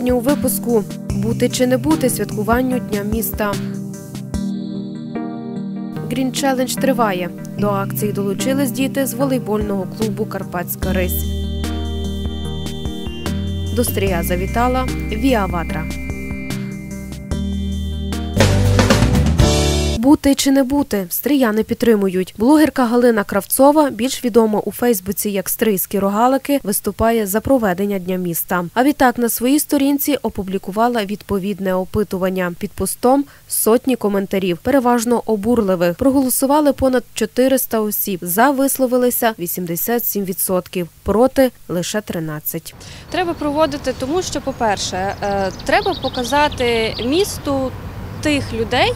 Сьогодні у випуску бути чи не бути святкуванню Дня міста. Грін Челендж триває. До акції долучились діти з волейбольного клубу Карпатська Рись. До стрія завітала Віа Бути чи не бути стріяни підтримують. Блогерка Галина Кравцова, більш відома у Фейсбуці як Стрийські рогалики, виступає за проведення дня міста. А відтак на своїй сторінці опублікувала відповідне опитування. Під постом сотні коментарів, переважно обурливих. Проголосували понад 400 осіб. За висловилися 87%, проти лише 13%. Треба проводити, тому що, по-перше, е, треба показати місту тих людей,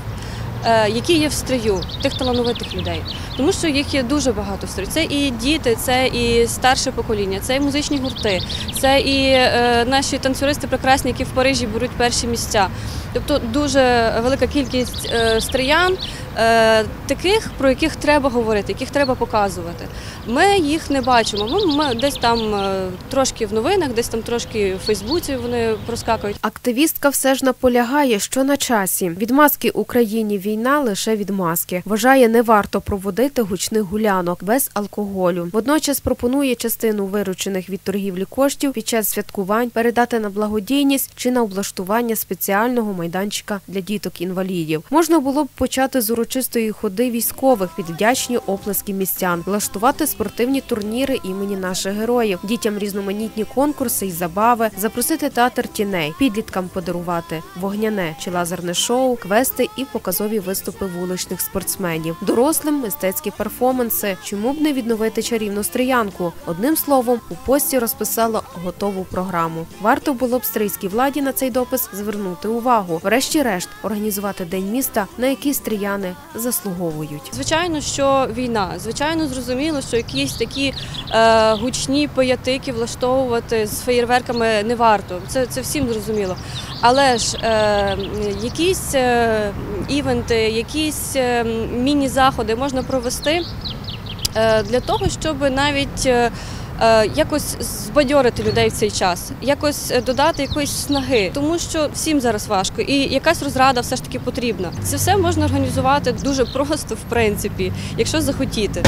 які є в строю, тих талановитих людей. Тому що їх є дуже багато в строю. Це і діти, це і старше покоління, це і музичні гурти, це і е, наші танцюристи прекрасні, які в Парижі беруть перші місця. Тобто дуже велика кількість е, стріян, е, таких, про яких треба говорити, яких треба показувати. Ми їх не бачимо. Ми, ми десь там е, трошки в новинах, десь там трошки в Фейсбуці вони проскакують. Активістка все ж наполягає, що на часі від маски Україні війна лише від маски. Вважає, не варто проводити гучних гулянок без алкоголю. Водночас пропонує частину виручених від торгівлі коштів під час святкувань передати на благодійність чи на облаштування спеціального майданчика для діток-інвалідів. Можна було б почати з урочистої ходи військових під вдячні оплески містян, влаштувати спортивні турніри імені наших героїв, дітям різноманітні конкурси і забави, запросити театр тіней, підліткам подарувати вогняне чи лазерне шоу, квести і показові виступи вуличних спортсменів, дорослим мистецькі перформанси. Чому б не відновити чарівну стріянку? Одним словом, у пості розписала готову програму. Варто було б стрийській владі на цей допис звернути увагу. Врешті-решт організувати день міста, на який стріяни заслуговують. Звичайно, що війна. Звичайно, зрозуміло, що якісь такі е, гучні поятики влаштовувати з феєрверками не варто. Це, це всім зрозуміло. Але ж е, якісь е, івенти, якісь е, міні-заходи можна провести е, для того, щоб навіть. Е, Якось збадьорити людей в цей час, якось е, додати якоїсь снаги, тому що всім зараз важко, і якась розрада все ж таки потрібна. Це все можна організувати дуже просто, в принципі, якщо захотіти.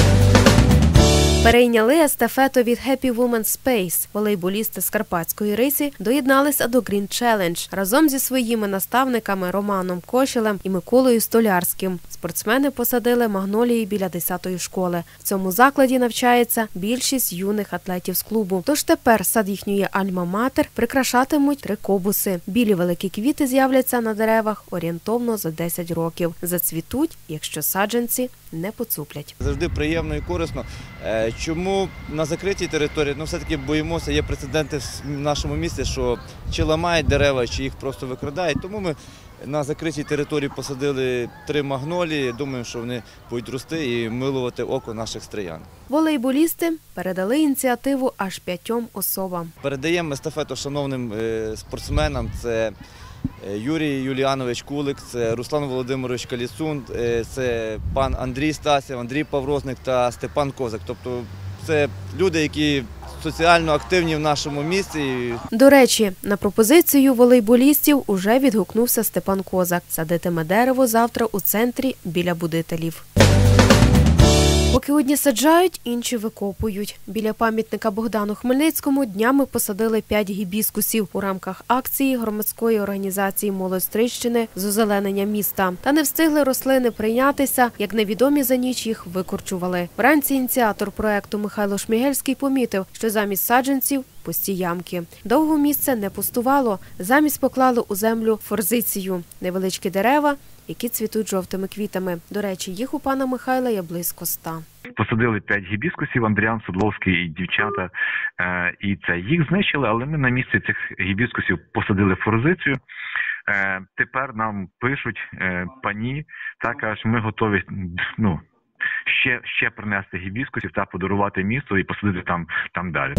Перейняли естафету від Happy Woman Space. Волейболісти з Карпатської рисі доєдналися до Green Challenge разом зі своїми наставниками Романом Кошелем і Миколою Столярським. Спортсмени посадили магнолії біля 10-ї школи. В цьому закладі навчається більшість юних атлетів з клубу. Тож тепер сад їхньої альма-матер прикрашатимуть три кобуси. Білі великі квіти з'являться на деревах орієнтовно за 10 років. Зацвітуть, якщо саджанці не поцуплять. Завжди приємно і корисно. Чому на закритій території? Ну, все-таки боїмося, є прецеденти в нашому місті, що чи ламають дерева, чи їх просто викрадають. Тому ми на закритій території посадили три магнолії. Думаємо, що вони будуть рости і милувати око наших стриян. Волейболісти передали ініціативу аж п'ятьом особам. Передаємо естафету шановним е, спортсменам. Це Юрій Юліанович Кулик, це Руслан Володимирович Калісун, е, це пан Андрій Стасів, Андрій Паврозник та Степан Козак. Тобто це люди, які соціально активні в нашому місті. До речі, на пропозицію волейболістів уже відгукнувся Степан Козак. Садитиме дерево завтра у центрі біля будителів. Поки одні саджають, інші викопують. Біля пам'ятника Богдану Хмельницькому днями посадили п'ять гібіскусів у рамках акції громадської організації «Молодь Стрищини з озеленення міста. Та не встигли рослини прийнятися, як невідомі за ніч їх викорчували. Вранці ініціатор проекту Михайло Шмігельський помітив, що замість саджанців пусті ямки. Довго місце не пустувало. Замість поклали у землю форзицію невеличкі дерева, які цвітуть жовтими квітами. До речі, їх у пана Михайла є близько ста. Посадили п'ять гібіскусів, Андріан Судловський і дівчата. Е, і це їх знищили, але ми на місці цих гібіскусів посадили форзицію. Е, тепер нам пишуть е, пані, та кажуть, ми готові ну, ще, ще принести гібіскусів та подарувати місто і посадити там, там далі.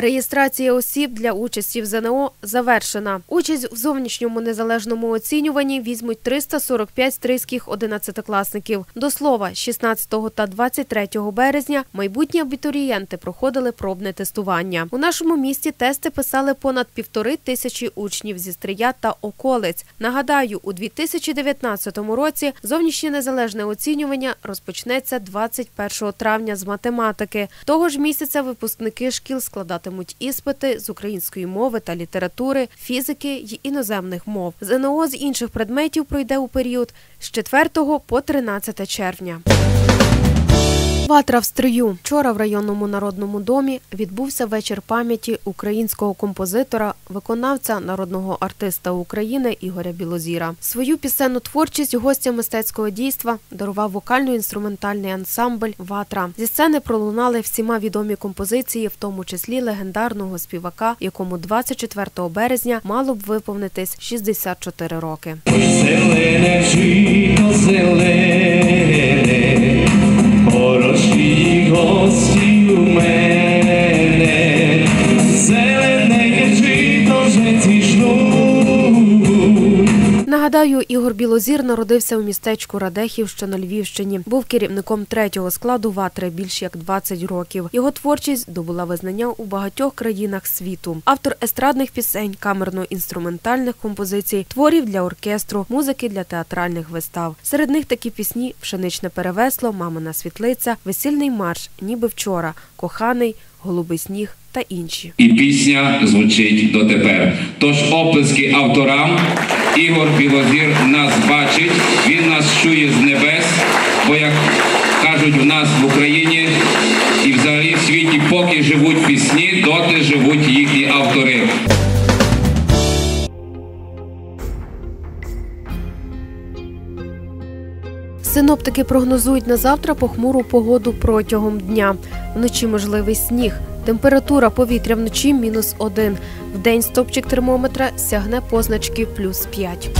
Реєстрація осіб для участі в ЗНО завершена. Участь в зовнішньому незалежному оцінюванні візьмуть 345 стрийських одинадцятикласників. До слова, 16 та 23 березня майбутні абітурієнти проходили пробне тестування. У нашому місті тести писали понад півтори тисячі учнів зі Стрия та околиць. Нагадаю, у 2019 році зовнішнє незалежне оцінювання розпочнеться 21 травня з математики. Того ж місяця випускники шкіл складатимуть іспити з української мови та літератури, фізики й іноземних мов. ЗНО з інших предметів пройде у період з 4 по 13 червня. Ватра в стрию. Вчора в районному народному домі відбувся вечір пам'яті українського композитора, виконавця народного артиста України Ігоря Білозіра. Свою пісенну творчість гостя мистецького дійства дарував вокально-інструментальний ансамбль Ватра. Зі сцени пролунали всіма відомі композиції, в тому числі легендарного співака, якому 24 березня мало б виповнитись 64 роки. Зелене жито зелене, Нагадаю, Ігор Білозір народився у містечку Радехів, що на Львівщині. Був керівником третього складу ватри більш як 20 років. Його творчість добула визнання у багатьох країнах світу. Автор естрадних пісень, камерно-інструментальних композицій, творів для оркестру, музики для театральних вистав. Серед них такі пісні Пшеничне перевесло, Мамина світлиця, Весільний марш, ніби вчора, Коханий, Голубий сніг та інші. І пісня звучить дотепер. Тож оплески авторам. Ігор Білозір нас бачить, він нас чує з небес, бо як кажуть в нас в Україні і взагалі в світі, поки живуть пісні, доти живуть їхні автори. Синоптики прогнозують на завтра похмуру погоду протягом дня. Вночі можливий сніг. Температура повітря вночі мінус один. В день стопчик термометра сягне позначки плюс 5.